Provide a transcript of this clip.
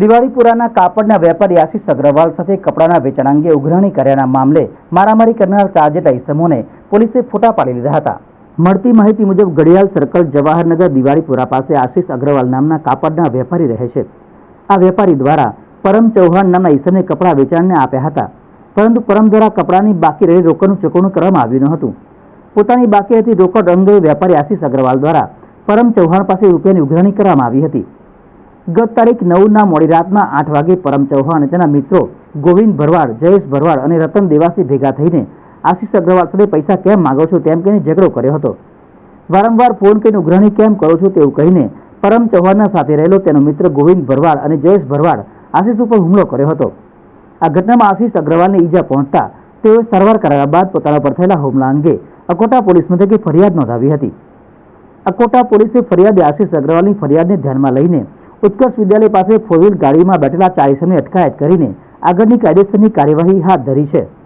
દિવાળીપુરાના કાપડના વેપારી આશિષ અગ્રવાલ સાથે કપડાના વેચાણ અંગે ઉઘરાણી કર્યાના મામલે મારામારી કરનાર ચાર જેટલા ઇસમોને પોલીસે ફોટા પાડી લીધા હતા. મળતી માહિતી મુજબ ઘડિયાળ સર્કલ જવાહરનગર દિવાળીપુરા પાસે આશિષ અગ્રવાલ નામના કાપડના વેપારી રહે છે. આ વેપારી દ્વારા પરમ ચૌહાણ નામના ઈસમને કપડાં વેચાણને આપ્યા હતા. પરંતુ પરમ દ્વારા કપડાની બાકી રહેલી રોકડનું ચૂકવણું કરવામાં આવ્યું ન હતું. પોતાની બાકી હતી રોકડ અંગે વેપારી આશિષ અગ્રવાલ દ્વારા પરમ ચૌહાણ પાસે રૂપિયાની ઉઘરાણી કરવામાં આવી હતી. ગત તારીખ નવના મોડી રાતના આઠ વાગે પરમ ચૌહાણ અને તેના મિત્રો ગોવિંદ ભરવાડ, જયેશ ભરવાડ અને રતન દેવાસી ભેગા થઈને આશિષ અગ્રવાલ સાથે પૈસા કેમ માંગો છો તેમ કહીને ઝઘડો કર્યો હતો. વારંવાર ફોન કરીને ઉઘરાણી કેમ કરો છો તેવું કહીને પરમ ચૌહાણના સાથે રહેલો તેનો મિત્ર ગોવિંદ ભરવાડ અને જયેશ ભરવાડ આશિષ ઉપર હુમલો કર્યો હતો. આ ઘટનામાં આશિષ અગ્રવાલને ઈજા પહોંચતા તેઓએ સારવાર કરાવ્યા બાદ પોતાના પર થયેલા હુમલા અંગે અકોટા પોલીસ મથકે ફરિયાદ નોંધાવી હતી. અકોટા પોલીસે ફરિયાદે આશિષ અગ્રવાલની ફરિયાદને ધ્યાનમાં લઈને ઉત્કર્ષ વિદ્યાલય પાસે ફોરવ્હીલ ગાડીમાં બેઠેલા ચાર ઇસમને અટકાયત કરીને આગળની કાયદેસરની કાર્યવાહી હાથ ધરી છે.